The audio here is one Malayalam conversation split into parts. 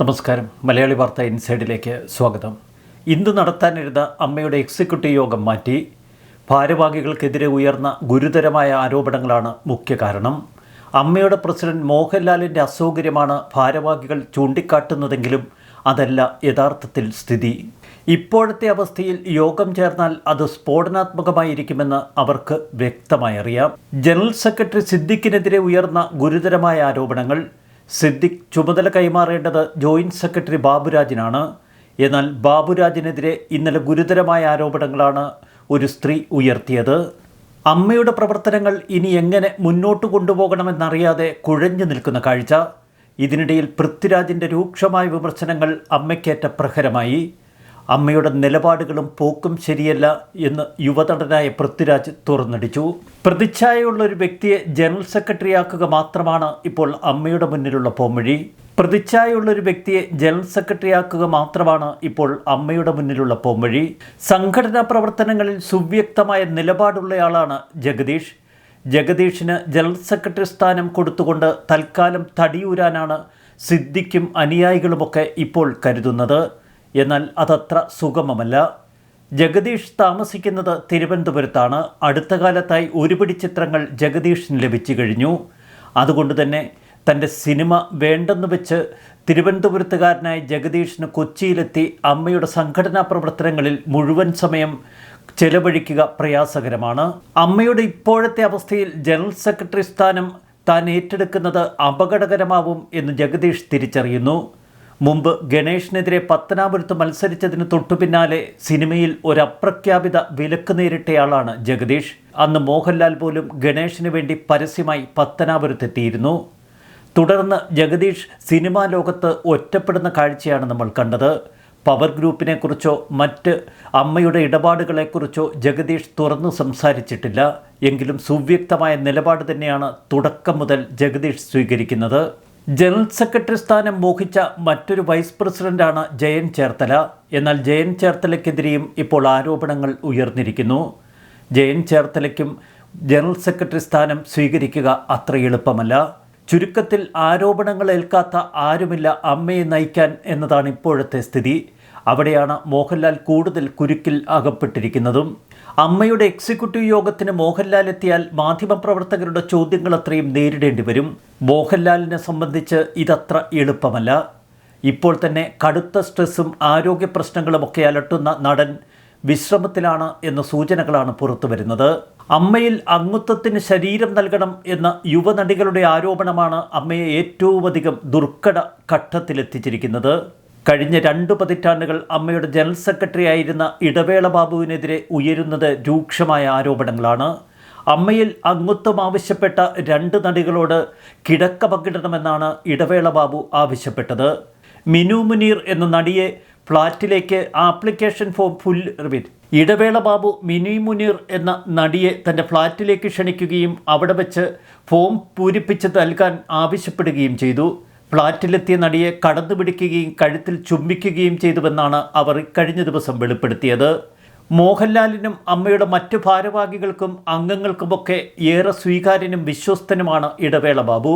നമസ്കാരം. മലയാളി വാർത്ത ഇൻസൈഡിലേക്ക് സ്വാഗതം. ഇന്ന് നടത്താനിരുന്ന അമ്മയുടെ എക്സിക്യൂട്ടീവ് യോഗം മാറ്റി. ഭാരവാഹികൾക്കെതിരെ ഉയർന്ന ഗുരുതരമായ ആരോപണങ്ങളാണ് മുഖ്യ കാരണം. അമ്മയുടെ പ്രസിഡന്റ് മോഹൻലാലിന്റെ അസൗകര്യമാണ് ഭാരവാഹികൾ ചൂണ്ടിക്കാട്ടുന്നതെങ്കിലും അതല്ല യഥാർത്ഥത്തിൽ സ്ഥിതി. ഇപ്പോഴത്തെ അവസ്ഥയിൽ യോഗം ചേർന്നാൽ അത് സ്ഫോടനാത്മകമായിരിക്കുമെന്ന് അവർക്ക് വ്യക്തമായി അറിയാം ജനറൽ സെക്രട്ടറി സിദ്ദിഖിനെതിരെ ഉയർന്ന ഗുരുതരമായ ആരോപണങ്ങൾ സിദ്ദിഖ് ചുമതല കൈമാറേണ്ടത് ജോയിന്റ് സെക്രട്ടറി ബാബുരാജിനാണ്. എന്നാൽ ബാബുരാജിനെതിരെ ഇന്നലെ ഗുരുതരമായ ആരോപണങ്ങളാണ് ഒരു സ്ത്രീ ഉയർത്തിയത്. അമ്മയുടെ പ്രവർത്തനങ്ങൾ ഇനി എങ്ങനെ മുന്നോട്ട് കൊണ്ടുപോകണമെന്നറിയാതെ കുഴഞ്ഞു നിൽക്കുന്ന കാഴ്ച. ഇതിനിടയിൽ പൃഥ്വിരാജിന്റെ രൂക്ഷമായ വിമർശനങ്ങൾ അമ്മയ്ക്കേറ്റ പ്രഹരമായി. അമ്മയുടെ നിലപാടുകളും പോക്കും ശരിയല്ല എന്ന് യുവതടനായ പൃഥ്വിരാജ് തുറന്നടിച്ചു. പ്രതിച്ഛായയുള്ള ഒരു വ്യക്തിയെ ജനറൽ സെക്രട്ടറി ആക്കുക മാത്രമാണ് ഇപ്പോൾ അമ്മയുടെ മുന്നിലുള്ള പോംവഴി. പ്രതിച്ഛായുള്ള ഒരു വ്യക്തിയെ ജനറൽ സെക്രട്ടറി ആക്കുക മാത്രമാണ് ഇപ്പോൾ അമ്മയുടെ മുന്നിലുള്ള പോംവഴി. സംഘടനാ പ്രവർത്തനങ്ങളിൽ സുവ്യക്തമായ നിലപാടുള്ളയാളാണ് ജഗദീഷ്. ജഗദീഷിന് ജനറൽ സെക്രട്ടറി സ്ഥാനം കൊടുത്തുകൊണ്ട് തൽക്കാലം തടിയൂരാനാണ് സിദ്ദിഖും അനുയായികളുമൊക്കെ ഇപ്പോൾ കരുതുന്നത്. എന്നാൽ അതത്ര സുഗമമല്ല. ജഗദീഷ് താമസിക്കുന്നത് തിരുവനന്തപുരത്താണ്. അടുത്ത കാലത്തായി ഒരുപിടി ചിത്രങ്ങൾ ജഗദീഷിന് ലഭിച്ചു കഴിഞ്ഞു. അതുകൊണ്ട് തന്നെ തന്റെ സിനിമ വേണ്ടെന്ന് വെച്ച് തിരുവനന്തപുരത്തുകാരനായ ജഗദീഷിന് കൊച്ചിയിലെത്തി അമ്മയുടെ സംഘടനാ പ്രവർത്തനങ്ങളിൽ മുഴുവൻ സമയം ചെലവഴിക്കുക പ്രയാസകരമാണ്. അമ്മയുടെ ഇപ്പോഴത്തെ അവസ്ഥയിൽ ജനറൽ സെക്രട്ടറി സ്ഥാനം താൻ ഏറ്റെടുക്കുന്നത് അപകടകരമാവും എന്ന് ജഗദീഷ് തിരിച്ചറിയുന്നു. മുമ്പ് ഗണേഷിനെതിരെ പത്തനാപുരത്ത് മത്സരിച്ചതിന് തൊട്ടുപിന്നാലെ സിനിമയിൽ ഒരു അപ്രഖ്യാപിത വിലക്ക് നേരിട്ടയാളാണ് ജഗദീഷ്. അന്ന് മോഹൻലാൽ പോലും ഗണേഷിന് വേണ്ടി പരസ്യമായി പത്തനാപുരത്തെത്തിയിരുന്നു. തുടർന്ന് ജഗദീഷ് സിനിമാ ലോകത്ത് ഒറ്റപ്പെടുന്ന കാഴ്ചയാണ് നമ്മൾ കണ്ടത്. പവർ ഗ്രൂപ്പിനെക്കുറിച്ചോ മറ്റ് അമ്മയുടെ ഇടപാടുകളെക്കുറിച്ചോ ജഗദീഷ് തുറന്നു സംസാരിച്ചിട്ടില്ല. എങ്കിലും സുവ്യക്തമായ നിലപാട് തന്നെയാണ് തുടക്കം മുതൽ ജഗദീഷ് സ്വീകരിക്കുന്നത്. ജനറൽ സെക്രട്ടറി സ്ഥാനം മോഹിച്ച മറ്റൊരു വൈസ് പ്രസിഡന്റാണ് ജയൻ ചേർത്തല. എന്നാൽ ജയൻ ചേർത്തലയ്ക്കെതിരെയും ഇപ്പോൾ ആരോപണങ്ങൾ ഉയർന്നിരിക്കുന്നു. ജയൻ ചേർത്തലയ്ക്കും ജനറൽ സെക്രട്ടറി സ്ഥാനം സ്വീകരിക്കുക അത്ര എളുപ്പമല്ല. ചുരുക്കത്തിൽ ആരോപണങ്ങൾ ഏൽക്കാത്ത ആരുമില്ല അമ്മയെ നയിക്കാൻ എന്നതാണ് ഇപ്പോഴത്തെ സ്ഥിതി. അവിടെയാണ് മോഹൻലാൽ കൂടുതൽ കുരുക്കിൽ അകപ്പെട്ടിരിക്കുന്നതും. അമ്മയുടെ എക്സിക്യൂട്ടീവ് യോഗത്തിന് മോഹൻലാൽ എത്തിയാൽ മാധ്യമപ്രവർത്തകരുടെ ചോദ്യങ്ങൾ അത്രയും നേരിടേണ്ടി വരും. മോഹൻലാലിനെ സംബന്ധിച്ച് ഇതത്ര എളുപ്പമല്ല. ഇപ്പോൾ തന്നെ കടുത്ത സ്ട്രെസ്സും ആരോഗ്യ പ്രശ്നങ്ങളുമൊക്കെ അലട്ടുന്ന നടൻ വിശ്രമത്തിലാണ് എന്ന സൂചനകളാണ് പുറത്തു വരുന്നത്. അമ്മയിൽ അംഗത്വത്തിന് ശരീരം നൽകണം എന്ന യുവനടികളുടെ ആരോപണമാണ് അമ്മയെ ഏറ്റവുമധികം ദുർഘട ഘട്ടത്തിലെത്തിച്ചിരിക്കുന്നത്. കഴിഞ്ഞ രണ്ട് പതിറ്റാണ്ടുകൾ അമ്മയുടെ ജനറൽ സെക്രട്ടറി ആയിരുന്ന ഇടവേള ബാബുവിനെതിരെ ഉയരുന്നത് രൂക്ഷമായ ആരോപണങ്ങളാണ്. അമ്മയിൽ അംഗത്വം ആവശ്യപ്പെട്ട രണ്ട് നടികളോട് കിടക്ക പങ്കിടണമെന്നാണ് ഇടവേള ബാബു ആവശ്യപ്പെട്ടത്. മിനു മുനീർ എന്ന നടിയെ ഫ്ളാറ്റിലേക്ക് ആപ്ലിക്കേഷൻ ഫോം ഫുൾ റിവിറ്റ് ഇടവേള ബാബു മിനി മുനീർ എന്ന നടിയെ തന്റെ ഫ്ളാറ്റിലേക്ക് ക്ഷണിക്കുകയും അവിടെ വെച്ച് ഫോം പൂരിപ്പിച്ച് നൽകാൻ ആവശ്യപ്പെടുകയും ചെയ്തു. ഫ്ളാറ്റിലെത്തിയ നടിയെ കടന്നു പിടിക്കുകയും കഴുത്തിൽ ചുംബിക്കുകയും ചെയ്തുവെന്നാണ് അവർ കഴിഞ്ഞ ദിവസം വെളിപ്പെടുത്തിയത്. മോഹൻലാലിനും അമ്മയുടെ മറ്റു ഭാരവാഹികൾക്കും അംഗങ്ങൾക്കുമൊക്കെ ഏറെ സ്വീകാര്യനും വിശ്വസ്തനുമാണ് ഇടവേള ബാബു.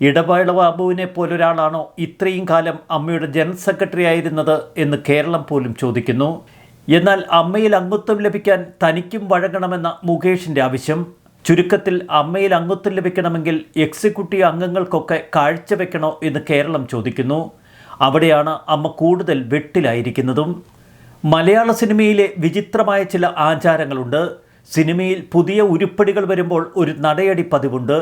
ഇടവേള ബാബുവിനെ പോലൊരാളാണോ ഇത്രയും കാലം അമ്മയുടെ ജനറൽ സെക്രട്ടറി ആയിരുന്നത് എന്ന് കേരളം പോലും ചോദിക്കുന്നു. എന്നാൽ അമ്മയിൽ അംഗത്വം ലഭിക്കാൻ തനിക്കും വഴങ്ങണമെന്ന മുകേഷിന്റെ ആവശ്യം. ചുരുക്കത്തിൽ അമ്മയിൽ അംഗത്വം ലഭിക്കണമെങ്കിൽ എക്സിക്യൂട്ടീവ് അംഗങ്ങൾക്കൊക്കെ കാഴ്ചവെക്കണോ എന്ന് കേരളം ചോദിക്കുന്നു. അവിടെയാണ് അമ്മ കൂടുതൽ വെട്ടിലായിരിക്കുന്നതും. മലയാള സിനിമയിലെ വിചിത്രമായ ചില ആചാരങ്ങളുണ്ട്. സിനിമയിൽ പുതിയ ഉരുപ്പടികൾ വരുമ്പോൾ ഒരു നടയടി പതിവുണ്ട്.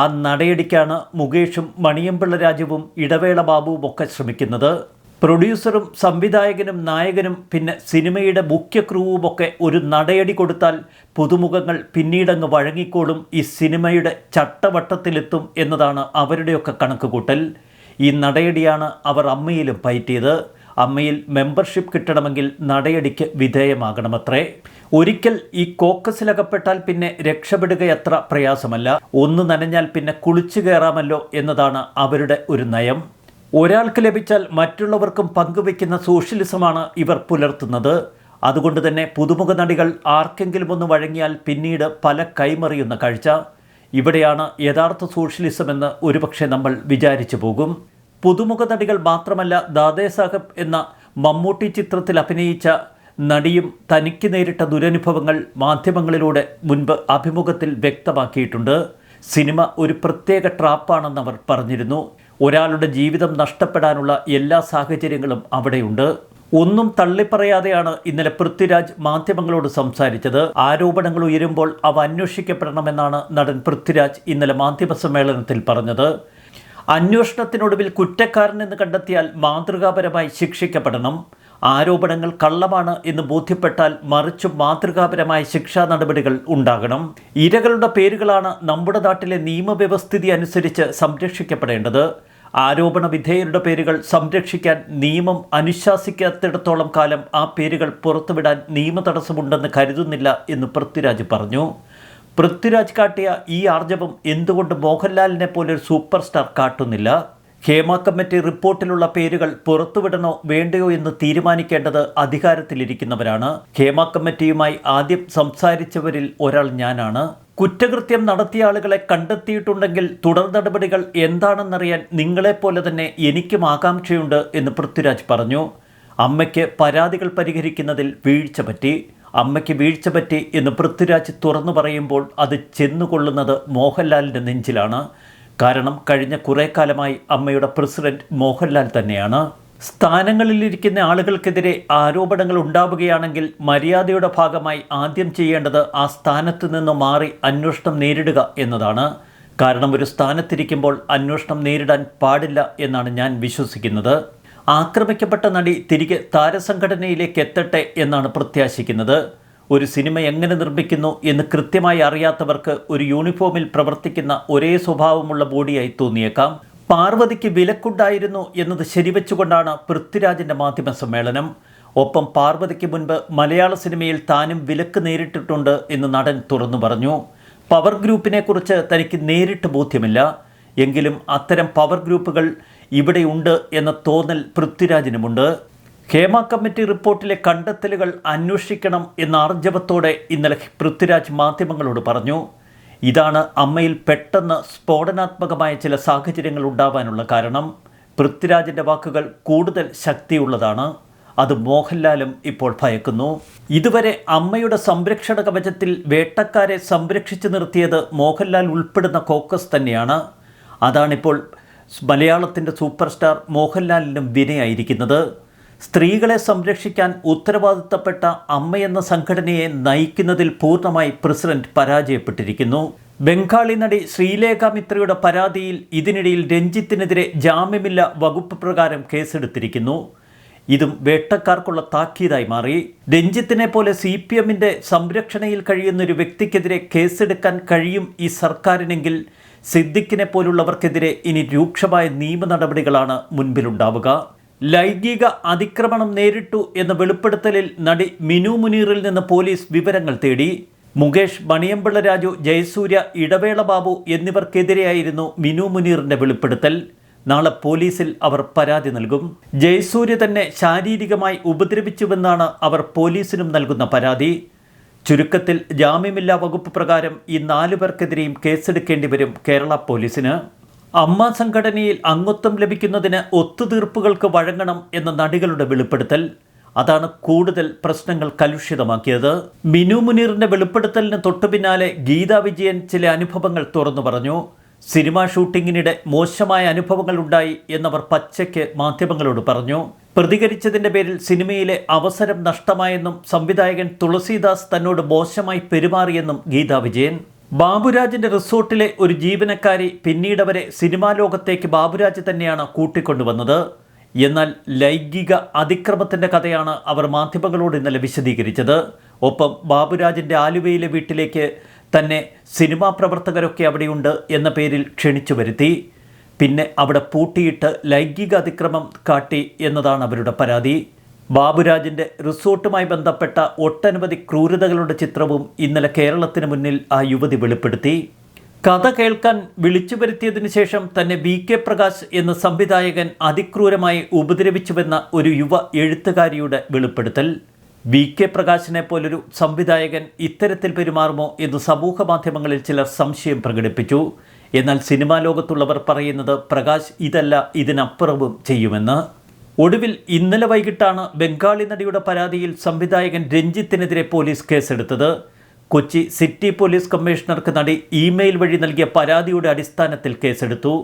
ആ നടയടിക്കാണ് മുകേഷും മണിയമ്പിള്ള രാജുവും ഇടവേള ബാബുവും ഒക്കെ ശ്രമിക്കുന്നത്. പ്രൊഡ്യൂസറും സംവിധായകനും നായകനും പിന്നെ സിനിമയുടെ മുഖ്യ ക്രൂവുമൊക്കെ ഒരു നടയടി കൊടുത്താൽ പുതുമുഖങ്ങൾ പിന്നീടങ്ങ് വഴങ്ങിക്കോളും. ഈ സിനിമയുടെ ചട്ടവട്ടത്തിലെത്തും എന്നതാണ് അവരുടെയൊക്കെ കണക്കുകൂട്ടൽ. ഈ നടയടിയാണ് അവർ അമ്മയിലും പയറ്റിയത്. അമ്മയിൽ മെമ്പർഷിപ്പ് കിട്ടണമെങ്കിൽ നടയടിക്ക് വിധേയമാകണമത്രേ. ഒരിക്കൽ ഈ കോക്കസിലകപ്പെട്ടാൽ പിന്നെ രക്ഷപ്പെടുകയത്ര പ്രയാസമല്ല. ഒന്ന് നനഞ്ഞാൽ പിന്നെ കുളിച്ചു കയറാമല്ലോ എന്നതാണ് അവരുടെ ഒരു നയം. ഒരാൾക്ക് ലഭിച്ചാൽ മറ്റുള്ളവർക്കും പങ്കുവെക്കുന്ന സോഷ്യലിസമാണ് ഇവർ പുലർത്തുന്നത്. അതുകൊണ്ട് തന്നെ പുതുമുഖ നടികൾ ആർക്കെങ്കിലും ഒന്ന് വഴങ്ങിയാൽ പിന്നീട് പല കൈമറിയുന്ന കാഴ്ച. ഇവിടെയാണ് യഥാർത്ഥ സോഷ്യലിസം എന്ന് ഒരുപക്ഷെ നമ്മൾ വിചാരിച്ചു പോകും. പുതുമുഖ നടികൾ മാത്രമല്ല ദാദേ സാഹബ് എന്ന മമ്മൂട്ടി ചിത്രത്തിൽ അഭിനയിച്ച നടിയും തനിക്ക് നേരിട്ട ദുരനുഭവങ്ങൾ മാധ്യമങ്ങളിലൂടെ മുൻപ് അഭിമുഖത്തിൽ വ്യക്തമാക്കിയിട്ടുണ്ട്. സിനിമ ഒരു പ്രത്യേക ട്രാപ്പാണെന്ന് അവർ പറഞ്ഞിരുന്നു. ഒരാളുടെ ജീവിതം നഷ്ടപ്പെടാനുള്ള എല്ലാ സാഹചര്യങ്ങളും അവിടെയുണ്ട്. ഒന്നും തള്ളിപ്പറയാതെയാണ് ഇന്നലെ പൃഥ്വിരാജ് മാധ്യമങ്ങളോട് സംസാരിച്ചത്. ആരോപണങ്ങൾ ഉയരുമ്പോൾ അവ അന്വേഷിക്കപ്പെടണമെന്നാണ് നടൻ പൃഥ്വിരാജ് ഇന്നലെ മാധ്യമ സമ്മേളനത്തിൽ പറഞ്ഞത്. അന്വേഷണത്തിനൊടുവിൽ കുറ്റക്കാരനെന്ന് കണ്ടെത്തിയാൽ മാതൃകാപരമായി ശിക്ഷിക്കപ്പെടണം. ആരോപണങ്ങൾ കള്ളമാണ് എന്ന് ബോധ്യപ്പെട്ടാൽ മറിച്ചും മാതൃകാപരമായ ശിക്ഷാ നടപടികൾ ഉണ്ടാകണം. ഇരകളുടെ പേരുകളാണ് നമ്മുടെ നാട്ടിലെ നിയമവ്യവസ്ഥിതി അനുസരിച്ച് സംരക്ഷിക്കപ്പെടേണ്ടത്. ആരോപണ വിധേയരുടെ പേരുകൾ സംരക്ഷിക്കാൻ നിയമം അനുശാസിക്കാത്തിടത്തോളം കാലം ആ പേരുകൾ പുറത്തുവിടാൻ നിയമ തടസ്സമുണ്ടെന്ന് കരുതുന്നില്ല എന്ന് പൃഥ്വിരാജ് പറഞ്ഞു. പൃഥ്വിരാജ് കാട്ടിയ ഈ ആർജവം എന്തുകൊണ്ട് മോഹൻലാലിനെ പോലെ ഒരു സൂപ്പർ സ്റ്റാർ കാട്ടുന്നില്ല? ഹേമ കമ്മിറ്റി റിപ്പോർട്ടിലുള്ള പേരുകൾ പുറത്തുവിടണോ വേണ്ടയോ എന്ന് തീരുമാനിക്കേണ്ടത് അധികാരത്തിലിരിക്കുന്നവരാണ്. ഹേമ കമ്മിറ്റിയുമായി ആദ്യം സംസാരിച്ചവരിൽ ഒരാൾ ഞാനാണ്. കുറ്റകൃത്യം നടത്തിയ ആളുകളെ കണ്ടെത്തിയിട്ടുണ്ടെങ്കിൽ തുടർ നടപടികൾ എന്താണെന്നറിയാൻ നിങ്ങളെപ്പോലെ തന്നെ എനിക്കും ആകാംക്ഷയുണ്ട് എന്ന് പൃഥ്വിരാജ് പറഞ്ഞു. അമ്മയ്ക്ക് പരാതികൾ പരിഹരിക്കുന്നതിൽ വീഴ്ച പറ്റി. അമ്മയ്ക്ക് വീഴ്ച പറ്റി എന്ന് പൃഥ്വിരാജ് തുറന്നു പറയുമ്പോൾ അത് ചെന്നുകൊള്ളുന്നത് മോഹൻലാലിന്റെ നെഞ്ചിലാണ്. കാരണം കഴിഞ്ഞ കുറേ കാലമായി അമ്മയുടെ പ്രസിഡന്റ് മോഹൻലാൽ തന്നെയാണ്. സ്ഥാനങ്ങളിലിരിക്കുന്ന ആളുകൾക്കെതിരെ ആരോപണങ്ങൾ ഉണ്ടാവുകയാണെങ്കിൽ മര്യാദയുടെ ഭാഗമായി ആദ്യം ചെയ്യേണ്ടത് ആ സ്ഥാനത്ത് നിന്ന് മാറി അന്വേഷണം നേരിടുക എന്നതാണ്. കാരണം ഒരു സ്ഥാനത്തിരിക്കുമ്പോൾ അന്വേഷണം നേരിടാൻ പാടില്ല എന്നാണ് ഞാൻ വിശ്വസിക്കുന്നത്. ആക്രമിക്കപ്പെട്ട നടി തിരികെ താരസംഘടനയിലേക്ക് എത്തട്ടെ എന്നാണ് പ്രത്യാശിക്കുന്നത്. ഒരു സിനിമ എങ്ങനെ നിർമ്മിക്കുന്നു എന്ന് കൃത്യമായി അറിയാത്തവർക്ക് ഒരു യൂണിഫോമിൽ പ്രവർത്തിക്കുന്ന ഒരേ സ്വഭാവമുള്ള ബോഡിയായി തോന്നിയേക്കാം. പാർവതിക്ക് വിലക്കുണ്ടായിരുന്നു എന്നത് ശരിവെച്ചുകൊണ്ടാണ് പൃഥ്വിരാജിന്റെ മാധ്യമ സമ്മേളനം. ഒപ്പം പാർവതിക്ക് മുൻപ് മലയാള സിനിമയിൽ താനും വിലക്ക് നേരിട്ടിട്ടുണ്ട് എന്ന് നടൻ തുറന്നു പറഞ്ഞു. പവർ ഗ്രൂപ്പിനെക്കുറിച്ച് തനിക്ക് നേരിട്ട് ബോധ്യമില്ല. എങ്കിലും അത്തരം പവർ ഗ്രൂപ്പുകൾ ഇവിടെയുണ്ട് എന്ന തോന്നൽ പൃഥ്വിരാജിനുമുണ്ട്. ഹേമ കമ്മിറ്റി റിപ്പോർട്ടിലെ കണ്ടെത്തലുകൾ അന്വേഷിക്കണം എന്ന ആർജവത്തോടെ ഇന്നലെ പൃഥ്വിരാജ് മാധ്യമങ്ങളോട് പറഞ്ഞു. ഇതാണ് അമ്മയിൽ പെട്ടെന്ന് സ്ഫോടനാത്മകമായ ചില സാഹചര്യങ്ങൾ ഉണ്ടാവാനുള്ള കാരണം. പൃഥ്വിരാജിന്റെ വാക്കുകൾ കൂടുതൽ ശക്തിയുള്ളതാണ്. അത് മോഹൻലാലും ഇപ്പോൾ ഭയക്കുന്നു. ഇതുവരെ അമ്മയുടെ സംരക്ഷണ കവചത്തിൽ വേട്ടക്കാരെ സംരക്ഷിച്ചു നിർത്തിയത് മോഹൻലാൽ ഉൾപ്പെടുന്ന കോക്കസ് തന്നെയാണ്. അതാണിപ്പോൾ മലയാളത്തിന്റെ സൂപ്പർ സ്റ്റാർ മോഹൻലാലിനും വിനയായിരിക്കുന്നത്. സ്ത്രീകളെ സംരക്ഷിക്കാൻ ഉത്തരവാദിത്തപ്പെട്ട അമ്മയെന്ന സംഘടനയെ നയിക്കുന്നതിൽ പൂർണമായി പ്രസിഡന്റ് പരാജയപ്പെട്ടിരിക്കുന്നു. ബംഗാളി നടി ശ്രീലേഖ മിത്രയുടെ പരാതിയിൽ ഇതിനിടയിൽ രഞ്ജിത്തിനെതിരെ ജാമ്യമില്ല വകുപ്പ് പ്രകാരം കേസെടുത്തിരിക്കുന്നു. ഇതും വേട്ടക്കാർക്കുള്ള താക്കീതായി മാറി. രഞ്ജിത്തിനെ പോലെ സി പി എമ്മിന്റെ സംരക്ഷണയിൽ കഴിയുന്ന ഒരു വ്യക്തിക്കെതിരെ കേസെടുക്കാൻ കഴിയും ഈ സർക്കാരിനെങ്കിൽ സിദ്ദിഖിനെ പോലുള്ളവർക്കെതിരെ ഇനി രൂക്ഷമായ നിയമ നടപടികളാണ് മുൻപിലുണ്ടാവുക. ലൈംഗിക അതിക്രമണം നേരിട്ടു എന്ന വെളിപ്പെടുത്തലിൽ നടി മിനു മുനീറിൽ നിന്ന് പോലീസ് വിവരങ്ങൾ തേടി. മുകേഷ് മണിയമ്പിള്ള രാജു ജയസൂര്യ ഇടവേള ബാബു എന്നിവർക്കെതിരെയായിരുന്നു മിനു മുനീറിന്റെ വെളിപ്പെടുത്തൽ. നാളെ പോലീസിൽ അവർ പരാതി നൽകും. ജയസൂര്യ തന്നെ ശാരീരികമായി ഉപദ്രവിച്ചുവെന്നാണ് അവർ പോലീസിനും നൽകുന്ന പരാതി. ചുരുക്കത്തിൽ ജാമ്യമില്ലാ വകുപ്പ് പ്രകാരം ഈ നാലു പേർക്കെതിരെയും കേസെടുക്കേണ്ടി വരും കേരള പോലീസിന്. അമ്മ സംഘടനയിൽ അംഗത്വം ലഭിക്കുന്നതിന് ഒത്തുതീർപ്പുകൾക്ക് വഴങ്ങണം എന്ന നടികളുടെ വെളിപ്പെടുത്തൽ. അതാണ് കൂടുതൽ പ്രശ്നങ്ങൾ കലുഷിതമാക്കിയത്. മിനു മുനീറിന്റെ വെളിപ്പെടുത്തലിന് തൊട്ടു പിന്നാലെ ഗീതാ വിജയൻ ചില അനുഭവങ്ങൾ തുറന്നു പറഞ്ഞു. സിനിമാ ഷൂട്ടിങ്ങിനിടെ മോശമായ അനുഭവങ്ങൾ ഉണ്ടായി എന്നവർ പച്ചയ്ക്ക് മാധ്യമങ്ങളോട് പറഞ്ഞു. പ്രതികരിച്ചതിന്റെ പേരിൽ സിനിമയിലെ അവസരം നഷ്ടമായെന്നും സംവിധായകൻ തുളസീദാസ് തന്നോട് മോശമായി പെരുമാറിയെന്നും ഗീതാ വിജയൻ. ബാബുരാജിന്റെ റിസോർട്ടിലെ ഒരു ജീവനക്കാരി പിന്നീട് അവരെ സിനിമാ ലോകത്തേക്ക് ബാബുരാജ് തന്നെയാണ് കൂട്ടിക്കൊണ്ടുവന്നത്. എന്നാൽ ലൈംഗിക അതിക്രമത്തിന്റെ കഥയാണ് അവർ മാധ്യമങ്ങളോട് ഇന്നലെ വിശദീകരിച്ചത്. ഒപ്പം ബാബുരാജിന്റെ ആലുവയിലെ വീട്ടിലേക്ക് തന്നെ സിനിമാ പ്രവർത്തകരൊക്കെ അവിടെയുണ്ട് എന്ന പേരിൽ ക്ഷണിച്ചു വരുത്തി. പിന്നെ അവിടെ പൂട്ടിയിട്ട് ലൈംഗിക അതിക്രമം കാട്ടി എന്നതാണ് അവരുടെ പരാതി. ബാബുരാജിന്റെ റിസോർട്ടുമായി ബന്ധപ്പെട്ട ഒട്ടനവധി ക്രൂരതകളുടെ ചിത്രവും ഇന്നലെ കേരളത്തിന് മുന്നിൽ ആ യുവതി വെളിപ്പെടുത്തി. കഥ കേൾക്കാൻ വിളിച്ചു വരുത്തിയതിനു ശേഷം തന്നെ വി കെ പ്രകാശ് എന്ന സംവിധായകൻ അതിക്രൂരമായി ഉപദ്രവിച്ചുവെന്ന ഒരു യുവ എഴുത്തുകാരിയുടെ വെളിപ്പെടുത്തൽ. വി കെ പ്രകാശിനെ പോലൊരു സംവിധായകൻ ഇത്തരത്തിൽ പെരുമാറുമോ എന്ന് സമൂഹ മാധ്യമങ്ങളിൽ ചിലർ സംശയം പ്രകടിപ്പിച്ചു. എന്നാൽ സിനിമാ ലോകത്തുള്ളവർ പറയുന്നത് പ്രകാശ് ഇതല്ല ഇതിനപ്പുറവും ചെയ്യുമെന്ന്. ഒടുവിൽ ഇന്നലെ വൈകിട്ടാണ് ബംഗാളി നടിയുടെ പരാതിയിൽ സംവിധായകൻ രഞ്ജിത്തിനെതിരെ പോലീസ് കേസെടുത്തത്. കൊച്ചി സിറ്റി പോലീസ് കമ്മീഷണർക്ക് നടി ഇമെയിൽ വഴി നൽകിയ പരാതിയുടെ അടിസ്ഥാനത്തിൽ കേസെടുത്തു.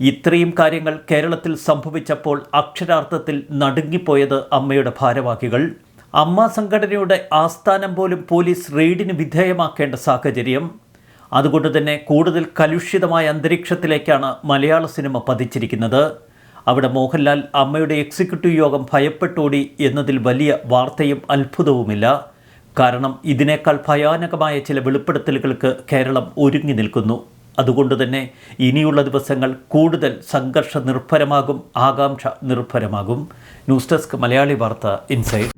ഇത്രയും കാര്യങ്ങൾ കേരളത്തിൽ സംഭവിച്ചപ്പോൾ അക്ഷരാർത്ഥത്തിൽ നടുങ്ങിപ്പോയത് അമ്മയുടെ ഭാരവാഹികൾ. അമ്മ സംഘടനയുടെ ആസ്ഥാനം പോലും പോലീസ് റെയ്ഡിന് വിധേയമാക്കേണ്ട സാഹചര്യം. അതുകൊണ്ട് തന്നെ കൂടുതൽ കലുഷിതമായ അന്തരീക്ഷത്തിലേക്കാണ് മലയാള സിനിമ പതിച്ചിരിക്കുന്നത്. അവിടെ മോഹൻലാൽ അമ്മയുടെ എക്സിക്യൂട്ടീവ് യോഗം ഭയപ്പെട്ടോടി എന്നതിൽ വലിയ വാർത്തയും അത്ഭുതവുമില്ല. കാരണം ഇതിനേക്കാൾ ഭയാനകമായ ചില വെളിപ്പെടുത്തലുകൾക്ക് കേരളം ഒരുങ്ങി നിൽക്കുന്നു. അതുകൊണ്ട് തന്നെ ഇനിയുള്ള ദിവസങ്ങൾ കൂടുതൽ സംഘർഷ നിർഭരമാകും ആകാംക്ഷ നിർഭരമാകും. ന്യൂസ് ഡെസ്ക് മലയാളി വാർത്ത ഇൻസൈഡ്.